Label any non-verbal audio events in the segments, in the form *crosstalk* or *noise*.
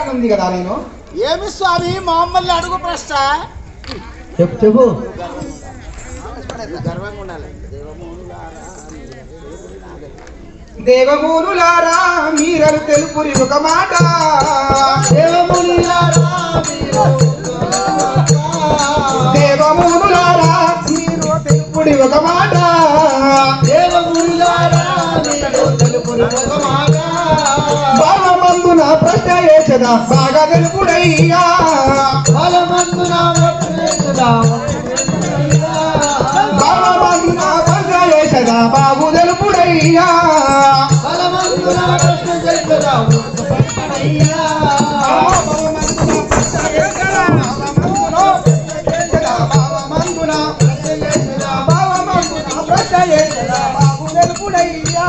అని ఉంది కదా నేను? ఏమి స్వామి? మమ్మల్ని అడుగు ప్రశ్న. చెప్పు చెప్పు. గర్వంగా ఉండాలి దేవమూనులారా మీరను తెలుపురి ఒక మాట. దేవమునిలారా మీరు దేవమూనులారా మీరు తెలుపుడి ఒక మాట. దేవమునిలారా మీరు తెలుపుని ఒక మాట. బాలమందున ప్రశ్న వేసదా బాగా తెలుపుడయ్యా బలమందున వట్టులేదురా, వట్టులేదురా. ప్రశ్న వేసదా బాగు తెలుపుడయ్యా బలమందున వట్టు ప్రశ్న చేసదా ప్రశ్న ప్రశ్న బాగు తెలుపుడయ్యా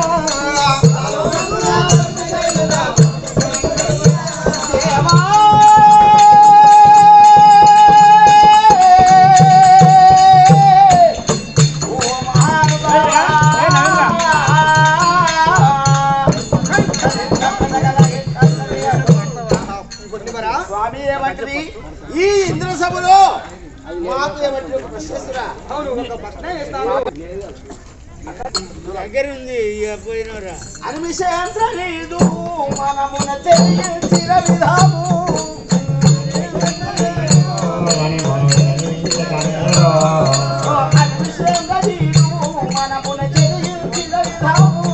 దగ్గర ఉంది పోయినరా అనిమిషం తెలియదు మనమున తెలియచిన విధాము మనమున తెలియచిన విధాము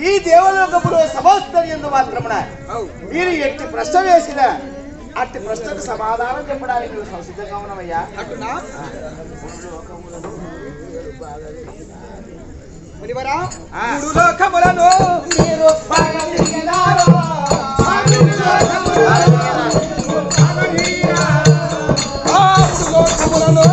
ఈ దేవలోకములో సమస్తర్యందు మాత్రమున మీరు ఎట్టి ప్రశ్న వేసిన అట్టి ప్రశ్నకు సమాధానం చెప్పడానికి నువ్వు సంసిద్ధంగా ఉన్నావయ్యా. అటునా మునివరా. మూడు లోకములను మీరు బాగా తిరిగినారు. మూడు లోకములను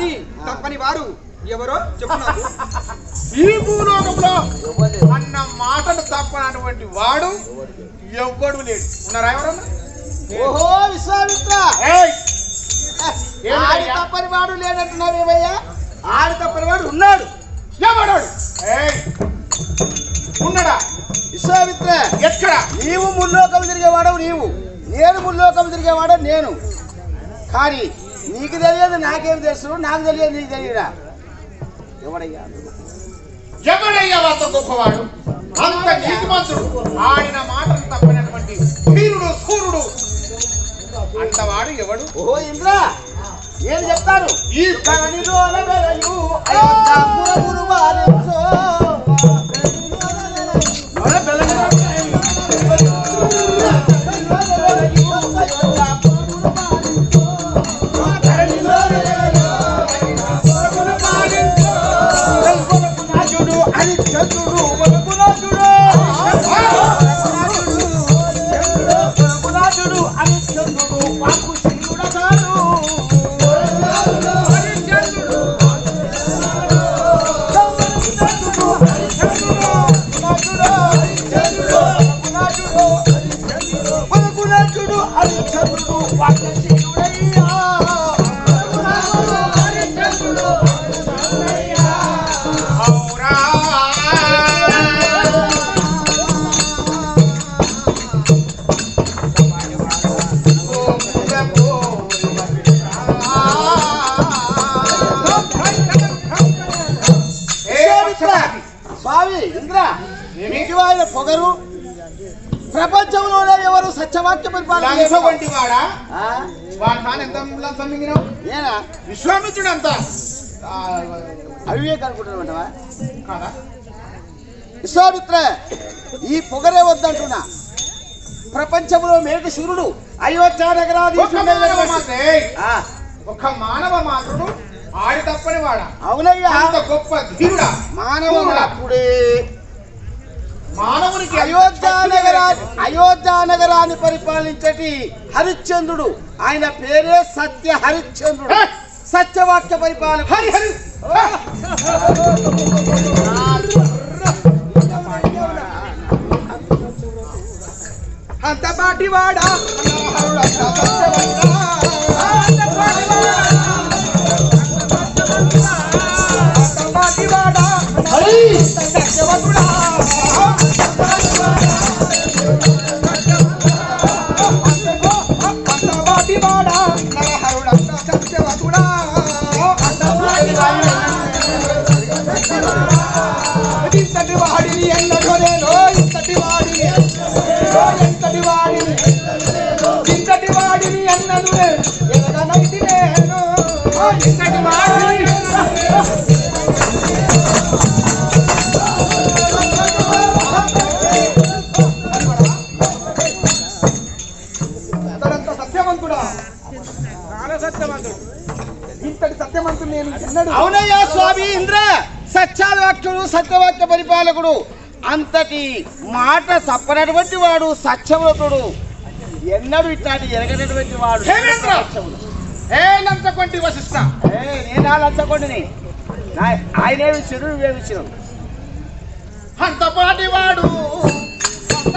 అని తప్పని వారు ఎవరో చెప్పున్నారు *laughs* ఈ భూలోకంలో అన్న మాటను తప్పనటువంటి వాడు ఎవ్వడు లేడు. ఉన్నారా ఎవరన్నా? ఓహో విశ్వామిత్ర! ఏయ్! ఆడి తప్పని వాడు లేనట్టున్నావేమయ్యా ఆడి తప్పని వాడు ఉన్నాడు. ఎవడాడు? ఏయ్! ఉన్నాడా? విశ్వామిత్ర! ఎక్కడ? నీవు ముల్లోకం తిరిగేవాడవు నీవు. నేను ముల్లోకం తిరిగేవాడవు నేను. కానీ నీకు తెలియదు నాకేం తెలుసు. నాకు తెలియదు నీకు తెలియదా? ఎవడయ్యా? ఎవడయ్యా అంత గొప్పవాడు? అంత నీతిమంతుడు. ఆడిన మాటను తప్పనటువంటి వీరుడు సూర్యుడు అంతవాడు ఎవడు? ఓహో ఇంద్ర నేను చెప్తాను ఈ కరణిలో పొగరు. ప్రపంచంలోనే ఎవరు సత్యవాక్య పరిపాలన వాడా? నేనా? విశ్వామిత్రుడు అంత. అవివేక్ అనుకుంటున్నామంటవా విశ్వామిత్ర ఈ పొగరే వద్దంటున్నా. ప్రపంచంలో మేటి సూర్యుడు అయోధ్య ఒక మానవ మాత్రుడు ఆడి తప్పని వాడా? అవునయ్యా. గొప్ప ధీరుడా? మానవ మాత్రుడే మానవునికి అయోధ్య నగరా అయోధ్య నగరాన్ని పరిపాలించటి హరిశ్చంద్రుడు. ఆయన పేరే సత్య హరిశ్చంద్రుడు! సత్యవాక్య పరిపాలన హరి హరి! అంత పాటివాడా అంత ఇంతటి వాడిని ఎన్నడో ఇంతటి వాడిని ఎంతటి వాడిని ఇంతటి వాడిని అన్నదు ఎనగనైతి నేను ఇంతటి వాడిని అతడంత సత్యవంతుడా చాలా సత్యవంతుడు ఇంతటి సత్యవంతుడు నేను ఎన్నడు అవునయ్యా స్వామి ఇంద్ర సత్యావాక్యుడు సత్యవాక్య పరిపాలకుడు. అంతటి మాట తప్పనటువంటి వాడు సత్యవ్రతుడు. ఎన్నడు ఇట్లాంటి ఎరగనటువంటి వాడు. ఏ లంచ కొంటి వశిష్ట? ఏయ్, నేనా లంచగొండిని నా- ఆయనేమి చెడు నువ్వేమి చెడు అంత పాటివాడు అంత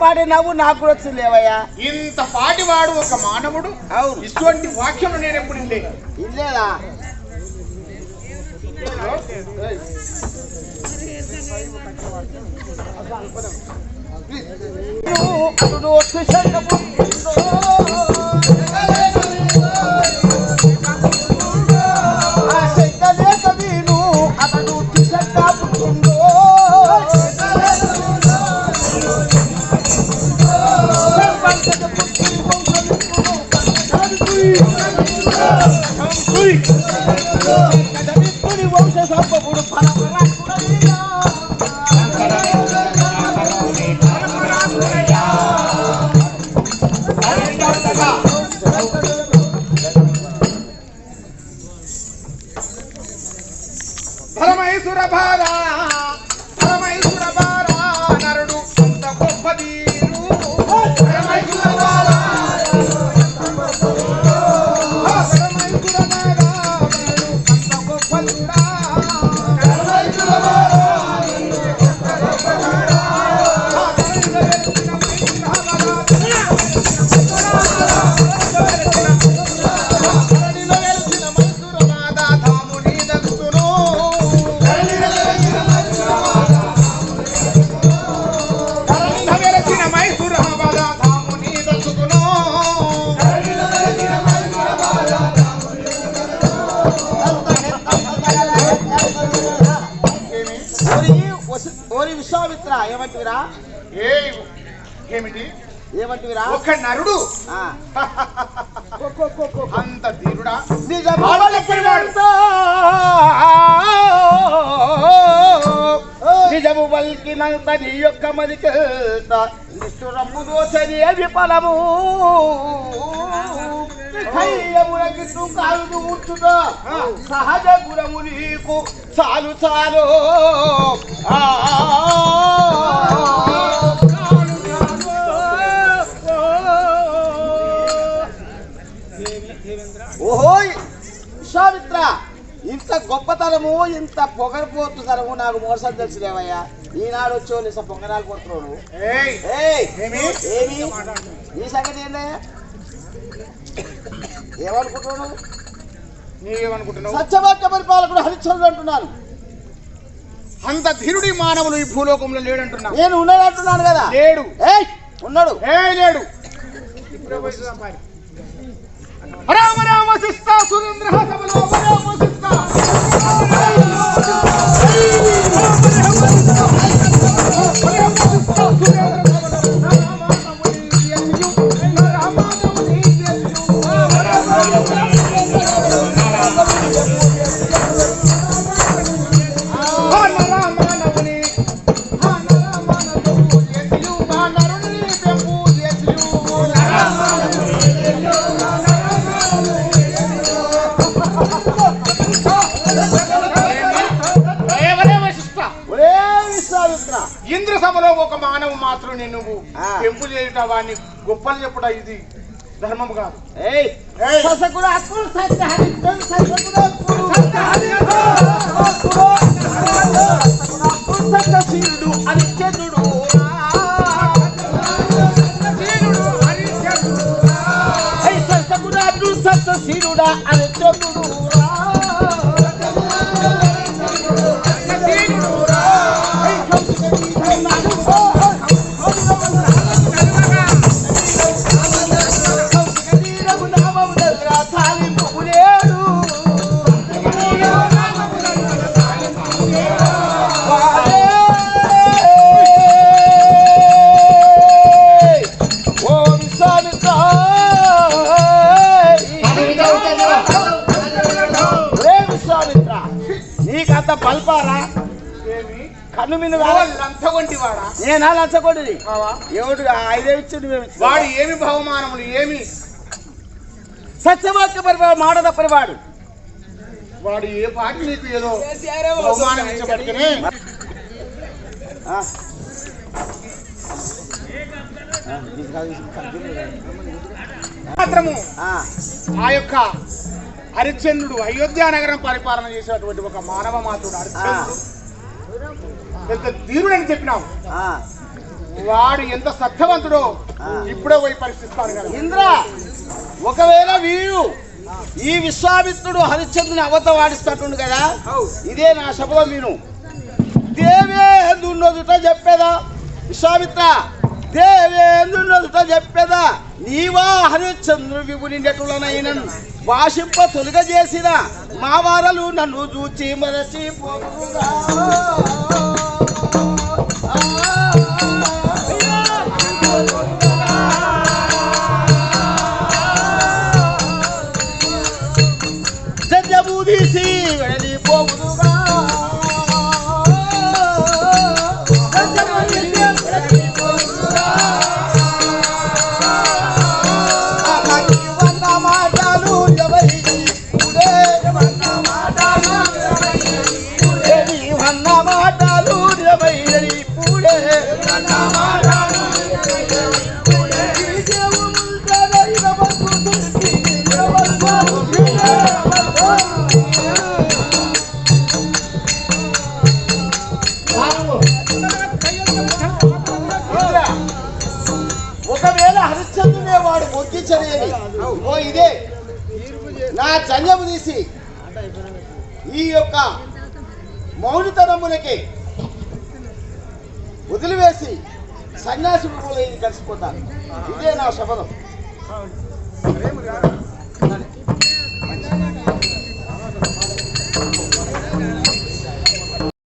పాటే నవ్వు నాకు కూడా వచ్చింది లేవయ్యా. ఇంత పాటివాడు ఒక మానవుడు? అవును. ఇటువంటి వాక్యం నేను ఎప్పుడు ఇల్లే ఇల్లేదా అతడు విశ్వామిత్ర ఏమంటివిరా? ఏమిటి? ఏమంటివిరా? ఒక నరుడు. *laughs* అంత ధీరుడా? నిజము? పలికినంత నీ యొక్క మదికెళ్త నిష్ఠురమ్ము దోచని విఫలము ధైర్యముల ఖైరములకిట్టు కాదు ఉంచుట. సహజ గుణము నీకు. చాలు చాలు. ఆ. ఓహోయ్ విశ్వామిత్ర ఇంత గొప్పతనము ఇంత పొగరపోతు తరము నాకు మోసం తెలిసిలేవయ్యా ఈనాడు వచ్చో నిస పొంగనాలు కొడుతున్నాడు. ఏమి? నీ సంగతి ఏందయ్యా? ఏమనుకుంటున్నావు? నీవేమనుకుంటున్నావు? సత్యవాక్య పరిపాలకుడు హరిశ్చంద్రుడు అంటున్నాను అంత ధీరుడి మానవులు ఈ భూలోకంలో లేడంటున్నావు. నేను ఉన్నాడు అంటున్నాను కదా. లేడు. ఉన్నాడు. ఏ లేడు. రామ రామ సురేంద్ర ఇంద్ర సభలో ఒక మానవు మాత్రం నువ్వు. పెంపు చేయుట వాడిని గొప్పలు చెప్పుట ఇది ధర్మం కాదు. ససకుడు అక్కుడు నీకంత పల్పారా? ఏమి కన్ను మీద లంచగొంటి వాడా? నేనా కావా ఎవడు ఐదే ఇచ్చింది మేము. వాడు ఏమి బహుమానములు ఏమి? సత్యవాక్య పరిపాడు మాట తప్పని వాడు వాడు ఏ పాటి నీకు ఏదో బహుమానం ఇచ్చబడితేనే. మాత్రము ఆ, ఆ యొక్క హరిశ్చంద్రుడు అయోధ్య నగరం పరిపాలన చేసేటువంటి ఒక మానవ మాతుడు హరిశ్చంద్రుడు. పెద్ద ధీరుడని చెప్పినావు ఆ. వాడు ఎంత సత్యవంతుడో. ఇప్పుడే పోయి పరిశీలిస్తాను కదా. ఇంద్ర ఒకవేళ వీరు ఈ విశ్వామిత్రుడు హరిశ్చంద్రుని అవత వాడిస్తట్టుండు కదా ఇదే నా సభలో మీరు దేవేంద్రున్నదుట చెప్పేదా? విశ్వామిత్ర దేవేంద్రున్నదుట చెప్పేదా? నీవా హరిశ్చంద్రుడు విపులినటులనైన భాషింప తొలగ చేసిన మా వారలు నన్ను చూచి మరచి జబూదీసి మొక్కించలేని ఓ ఇదే. నా జన్యము తీసి ఈ యొక్క మౌనితనములకి వదిలివేసి సన్యాసి రూపంలో ఇది కలిసిపోతాను. ఇదే నా శపథం.